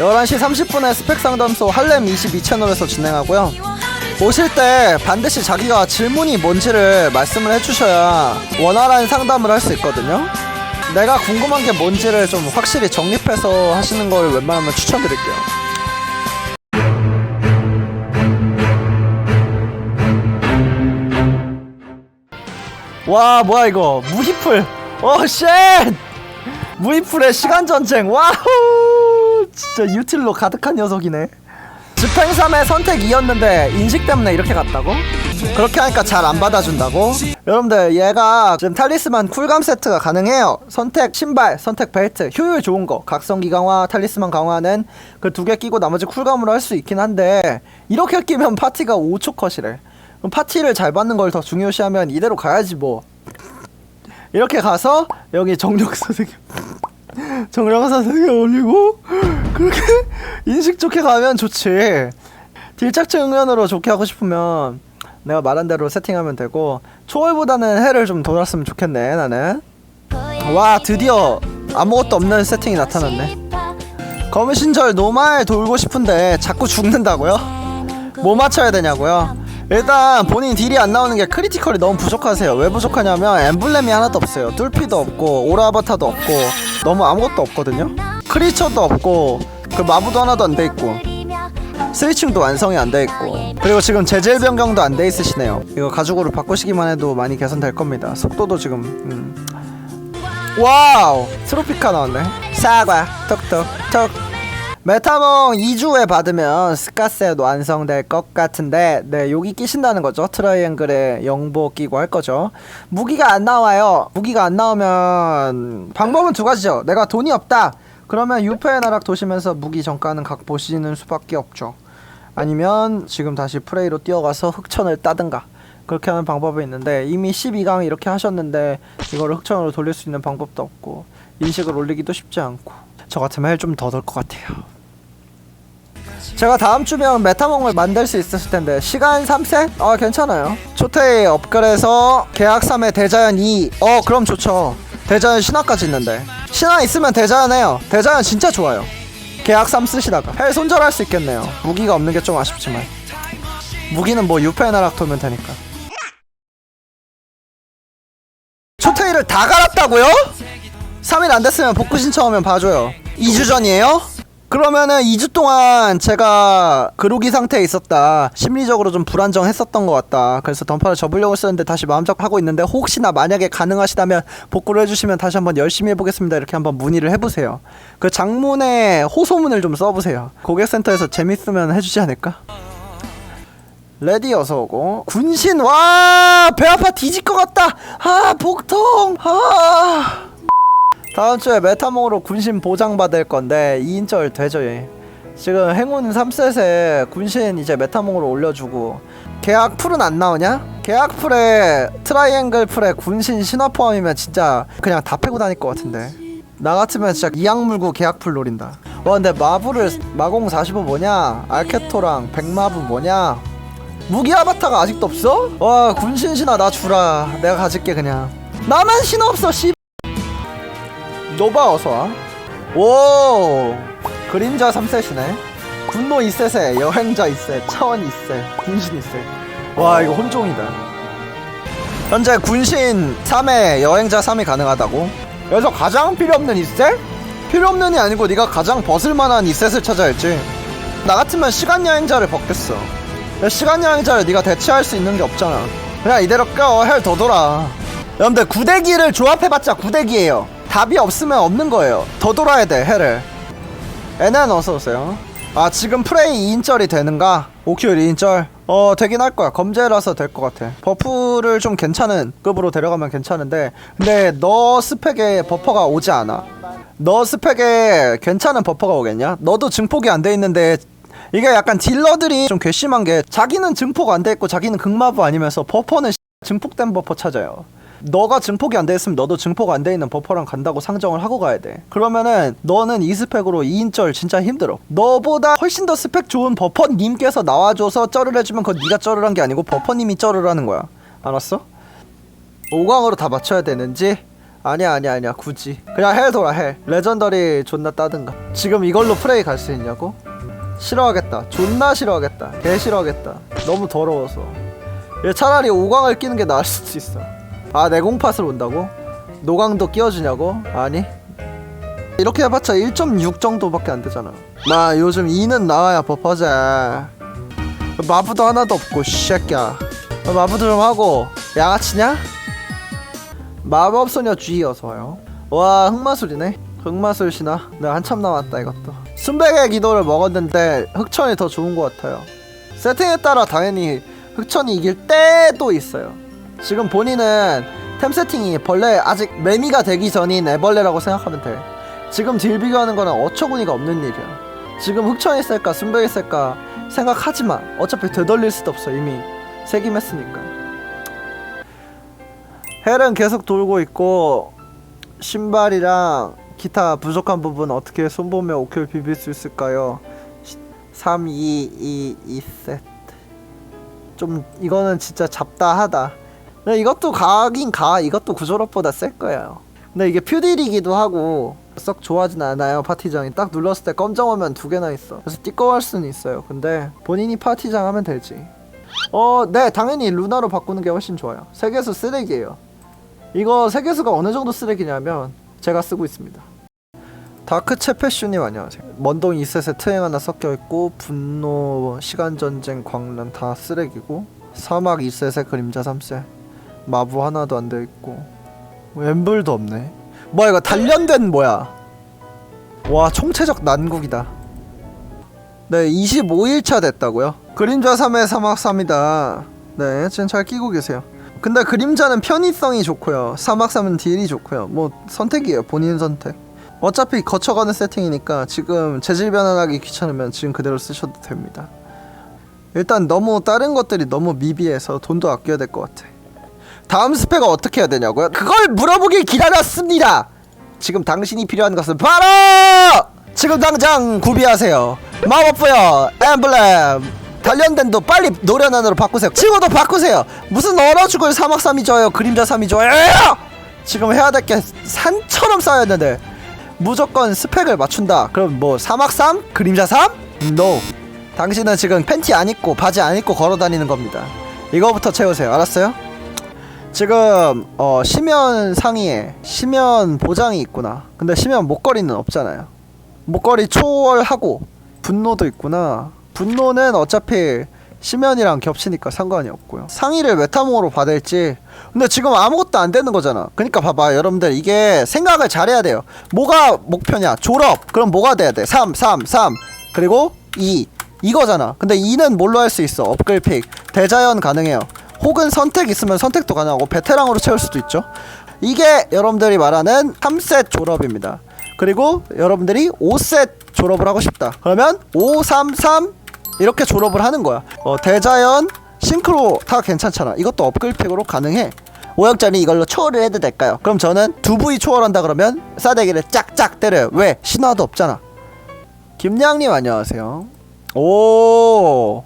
11시 30분에 스펙 상담소 할렘 22 채널에서 진행하고요. 오실 때 반드시 자기가 질문이 뭔지를 말씀을 해주셔야 원활한 상담을 할 수 있거든요. 내가 궁금한 게 뭔지를 좀 확실히 정립해서 하시는 걸 웬만하면 추천드릴게요. 와 뭐야 이거 무희풀 어쉣 무희풀의 시간 전쟁 와우 진짜 유틸로 가득한 녀석이네 집행삼의 선택 2였는데 인식 때문에 이렇게 갔다고? 그렇게 하니까 잘 안 받아준다고? 여러분들 얘가 지금 탈리스만 쿨감 세트가 가능해요 선택 신발, 선택 벨트, 효율 좋은 거 각성기 강화, 탈리스만 강화는 그 두 개 끼고 나머지 쿨감으로 할 수 있긴 한데 이렇게 끼면 파티가 5초 컷이래 그럼 파티를 잘 받는 걸 더 중요시하면 이대로 가야지 뭐 이렇게 가서 여기 정력 선생님 정력 선생님 올리고 그렇게 인식 좋게 가면 좋지 딜착층 응연으로 좋게 하고 싶으면 내가 말한 대로 세팅하면 되고 초월보다는 해를 좀 돌았으면 좋겠네 나는 와 드디어 아무것도 없는 세팅이 나타났네 검은 신절 노말 돌고 싶은데 자꾸 죽는다고요? 뭐 맞춰야 되냐고요? 일단 본인 딜이 안 나오는 게 크리티컬이 너무 부족하세요. 왜 부족하냐면 엠블렘이 하나도 없어요. 뚫피도 없고 오라바타도 없고 너무 아무것도 없거든요. 크리처도 없고 그 마부도 하나도 안 돼 있고 스위칭도 완성이 안 돼 있고 그리고 지금 재질 변경도 안 돼 있으시네요. 이거 가죽으로 바꾸시기만 해도 많이 개선될 겁니다. 속도도 지금 음. 와우 트로피카 나왔네. 사과 톡톡톡 메타몽 2주에 받으면 스카스에도 완성될 것 같은데 네 여기 끼신다는 거죠 트라이앵글에 영보 끼고 할 거죠 무기가 안 나와요 무기가 안 나오면 방법은 두 가지죠 내가 돈이 없다 그러면 유페의 나락 도시면서 무기 정가는 각 보시는 수밖에 없죠 아니면 지금 다시 프레이로 뛰어가서 흑천을 따든가 그렇게 하는 방법이 있는데 이미 12강 이렇게 하셨는데 이거를 흑천으로 돌릴 수 있는 방법도 없고 인식을 올리기도 쉽지 않고 저 같으면 좀더들것 같아요. 제가 다음 주면 메타몽을 만들 수 있었을 텐데 시간 3세? 아 괜찮아요. 초테이 업글에서 계약 3에 대자연 2. 어 그럼 좋죠. 대자연 신화까지 있는데 신화 있으면 대자연 해요. 대자연 진짜 좋아요. 계약 3 쓰시다가 헬 손절할 수 있겠네요. 무기가 없는 게 좀 아쉽지만 무기는 뭐 유페 나락 돌면 되니까. 초테이를 다 갈았다고요? 3일 안 됐으면 복구 신청하면 봐줘요. 2주 전이에요? 그러면은 2주 동안 제가 그로기 상태에 있었다. 심리적으로 좀 불안정했었던 것 같다. 그래서 던파를 접으려고 했었는데 다시 마음 잡하고 있는데 혹시나 만약에 가능하시다면 복구를 해주시면 다시 한번 열심히 해보겠습니다. 이렇게 한번 문의를 해보세요. 그 장문에 호소문을 좀 써보세요. 고객센터에서 재밌으면 해주지 않을까? 레디 어서 오고 군신 와 배 아파 뒤질 것 같다 아 복통 아 다음 주에 메타몽으로 군신 보장 받을 건데 2인절 되죠 얘. 지금 행운 3셋에 군신 이제 메타몽으로 올려주고 계약 풀은 안 나오냐? 계약 풀에 트라이앵글 풀에 군신 신화 포함이면 진짜 그냥 다 패고 다닐 것 같은데 나 같으면 진짜 이악 물고 계약 풀 노린다 와 근데 마부를 마공 45 뭐냐? 알케토랑 백마부 뭐냐? 무기 아바타가 아직도 없어? 와 군신 신화 나 주라 내가 가질게 그냥 나만 신화 없어 씨 노바 어서와 오! 그림자 3셋이네. 군노 2셋에 여행자 2셋 차원 2셋 군신 2셋. 와 이거 혼종이다. 현재 군신 3회 여행자 3이 가능하다고. 여기서 가장 필요 없는 2셋? 필요 없는이 아니고 네가 가장 벗을만한 2셋을 찾아야지. 나 같으면 시간 여행자를 벗겠어. 시간 여행자를 네가 대체할 수 있는 게 없잖아. 그냥 이대로 껴 헬 더 돌아 여러분들 구대기를 조합해봤자 구대기예요 답이 없으면 없는 거예요. 더 돌아야 돼 해를. 애는 어서오세요. 아 지금 프레이 2인절이 되는가? 오큐 2인절. 어 되긴 할 거야. 검제라서 될 것 같아. 버프를 좀 괜찮은 급으로 데려가면 괜찮은데 근데 너 스펙에 버퍼가 오지 않아. 너 스펙에 괜찮은 버퍼가 오겠냐? 너도 증폭이 안 돼 있는데 이게 약간 딜러들이 좀 괘씸한 게 자기는 증폭 안 돼 있고 자기는 극마부 아니면서 버퍼는 증폭된 버퍼 찾아요. 너가 증폭이 안 돼 있으면 너도 증폭 안 돼 있는 버퍼랑 간다고 상정을 하고 가야 돼. 그러면은 너는 이 스펙으로 2인절 진짜 힘들어. 너보다 훨씬 더 스펙 좋은 버퍼님께서 나와줘서 쩔을 해주면 그건 네가 쩔을 한 게 아니고 버퍼님이 쩔을 하는 거야. 알았어? 5강으로 다 맞춰야 되는지 아니야 아니야 아니야 굳이 그냥 헬 돌아 헬 레전더리 존나 따든가 지금 이걸로 프레이 갈 수 있냐고? 싫어하겠다 존나 싫어하겠다 개 싫어하겠다 너무 더러워서 얘 차라리 5강을 끼는 게 나을 수도 있어 아 내공팟을 온다고? 노강도 끼워주냐고? 아니. 이렇게 해봤자 1.6 정도밖에 안 되잖아. 나 요즘 2는 나와야 버퍼제. 마부도 하나도 없고 쉐끼야. 마부도 좀 하고. 양아치냐? 마법소녀 G여서 와요. 와 흑마술이네. 흑마술 신화? 내가 한참 남았다 이것도. 순백의 기도를 먹었는데 흑천이 더 좋은 것 같아요. 세팅에 따라 당연히 흑천이 이길 때도 있어요 지금 본인은 템 세팅이 벌레 아직 매미가 되기 전인 애벌레라고 생각하면 돼. 지금 딜 비교하는 거는 어처구니가 없는 일이야. 지금 흑천이 쓸까 순백이 쓸까 생각하지 마 어차피 되돌릴 수도 없어 이미. 세김했으니까. 헬은 계속 돌고 있고 신발이랑 기타 부족한 부분 어떻게 손보며 오케이 비빌 수 있을까요? 3, 2, 2, 2 세트 좀 이거는 진짜 잡다하다 이것도 가긴 가 이것도 구조력보다 셀 거예요 근데 이게 퓨딜이기도 하고 썩 좋아하진 않아요 파티장이 딱 눌렀을 때 검정 화면 두 개나 있어 그래서 띠꺼할 수는 있어요 근데 본인이 파티장 하면 되지 어, 네, 당연히 루나로 바꾸는 게 훨씬 좋아요. 세계수 쓰레기예요. 이거 세계수가 어느 정도 쓰레기냐면 제가 쓰고 있습니다. 다크 체페슈님 안녕하세요. 먼동 2셋에 트행 하나 섞여 있고 분노, 시간 전쟁, 광란 다 쓰레기고 사막 2셋에 그림자 3셋 마부 하나도 안 돼 있고 엠블도 없네. 뭐야 이거 단련된 뭐야? 와 총체적 난국이다. 네, 25일차 됐다고요? 그림자 3의 사막 3이다. 네, 지금 잘 끼고 계세요. 근데 그림자는 편의성이 좋고요. 사막 3은 딜이 좋고요. 뭐 선택이에요. 본인 선택. 어차피 거쳐가는 세팅이니까 지금 재질 변환하기 귀찮으면 지금 그대로 쓰셔도 됩니다. 일단 너무 다른 것들이 너무 미비해서 돈도 아껴야 될 것 같아. 다음 스펙은 어떻게 해야 되냐고요? 그걸 물어보길 기다렸습니다. 지금 당신이 필요한 것은 바로 지금 당장 구비하세요. 마법부여 엠블렘 단련된도 빨리 노련한으로 바꾸세요. 친구도 바꾸세요. 무슨 얼어 죽을 사막 3이 줘요. 그림자 3이 줘요. 지금 해야 될 게 산처럼 쌓였는데 무조건 스펙을 맞춘다. 그럼 뭐 사막 3? 그림자 3? NO. 당신은 지금 팬티 안 입고 바지 안 입고 걸어 다니는 겁니다. 이거부터 채우세요. 알았어요? 지금 어 시면 상의에 시면 보장이 있구나. 근데 시면 목걸이는 없잖아요. 목걸이 초월하고 분노도 있구나. 분노는 어차피 시면이랑 겹치니까 상관이 없고요. 상의를 메타몽으로 받을지. 근데 지금 아무것도 안 되는 거잖아. 그러니까 봐봐, 여러분들 이게 생각을 잘해야 돼요. 뭐가 목표냐? 졸업. 그럼 뭐가 돼야 돼? 3, 3, 3. 그리고 2. 이거잖아. 근데 2는 뭘로 할 수 있어? 업글픽. 대자연 가능해요. 혹은 선택 있으면 선택도 가능하고 베테랑으로 채울 수도 있죠. 이게 여러분들이 말하는 3셋 졸업입니다. 그리고 여러분들이 5셋 졸업을 하고 싶다. 그러면 5, 3, 3 이렇게 졸업을 하는 거야. 어, 대자연, 싱크로 다 괜찮잖아. 이것도 업글픽으로 가능해. 5억짜리 이걸로 초월을 해도 될까요? 그럼 저는 두 부위 초월한다 그러면 싸대기를 짝짝 때려요. 왜? 신화도 없잖아. 김양님 안녕하세요. 오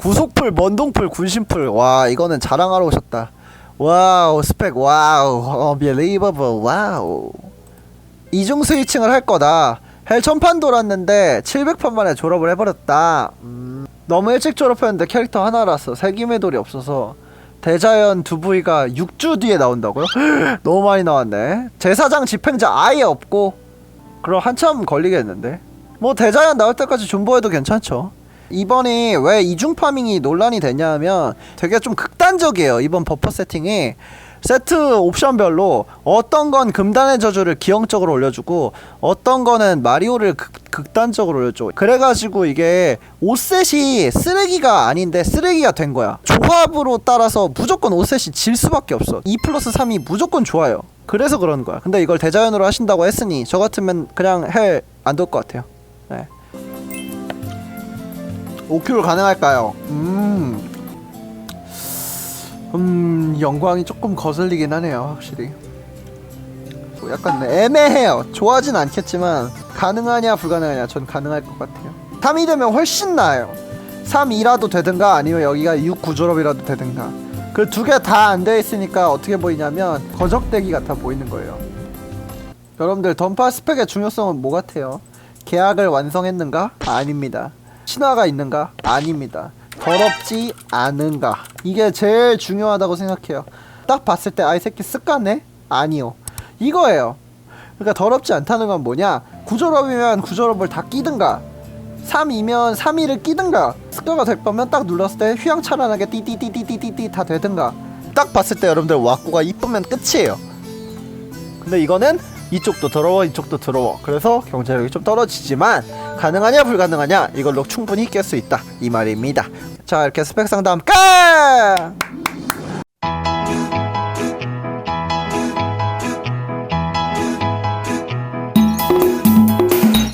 구속풀, 먼동풀, 군신풀. 와 이거는 자랑하러 오셨다. 와우 스펙 와우 어빌리버블 와우 이중 스위칭을 할 거다. 헬 천판 돌았는데 700판 만에 졸업을 해버렸다. 음, 너무 일찍 졸업했는데 캐릭터 하나라서 세김의 돌이 없어서 대자연 두 부위가 6주 뒤에 나온다고요? 너무 많이 나왔네. 제사장 집행자 아예 없고 그럼 한참 걸리겠는데. 뭐 대자연 나올 때까지 존버해도 괜찮죠. 이번이 왜 이중 파밍이 논란이 되냐면 되게 좀 극단적이에요. 이번 버퍼 세팅이 세트 옵션별로 어떤 건 금단의 저주를 기형적으로 올려주고 어떤 거는 마리오를 극, 극단적으로 올려줘. 그래가지고 이게 5셋이 쓰레기가 아닌데 쓰레기가 된 거야. 조합으로 따라서 무조건 5셋이 질 수밖에 없어. 2 플러스 3이 무조건 좋아요. 그래서 그런 거야. 근데 이걸 대자연으로 하신다고 했으니 저 같으면 그냥 헬안될것 같아요. 네. 5큐를 가능할까요? 음. 음, 영광이 조금 거슬리긴 하네요, 확실히. 뭐 약간 애매해요. 좋아하진 않겠지만 가능하냐 불가능하냐 전 가능할 것 같아요. 3이 되면 훨씬 나아요. 3이라도 되든가 아니면 여기가 6 구조럽이라도 되든가. 그 두 개 다 안 돼 있으니까 어떻게 보이냐면 거적대기 같아 보이는 거예요. 여러분들 던파 스펙의 중요성은 뭐 같아요? 계약을 완성했는가? 아닙니다. 신화가 있는가? 아닙니다. 더럽지 않은가? 이게 제일 중요하다고 생각해요. 딱 봤을 때 아 이 새끼 습관네? 아니요. 이거예요. 그러니까 더럽지 않다는 건 뭐냐? 구조럽이면 구조럽을 다 끼든가 3이면 3위를 끼든가 습관가 될 거면 딱 눌렀을 때 휘황찬란하게 띠띠띠띠띠띠 다 되든가 딱 봤을 때 여러분들 왁구가 이쁘면 끝이에요 근데 이거는 이쪽도 더러워 이쪽도 더러워. 그래서 경제력이 좀 떨어지지만 가능하냐 불가능하냐 이걸로 충분히 깰 수 있다. 이 말입니다. 자 이렇게 스펙 상담 끝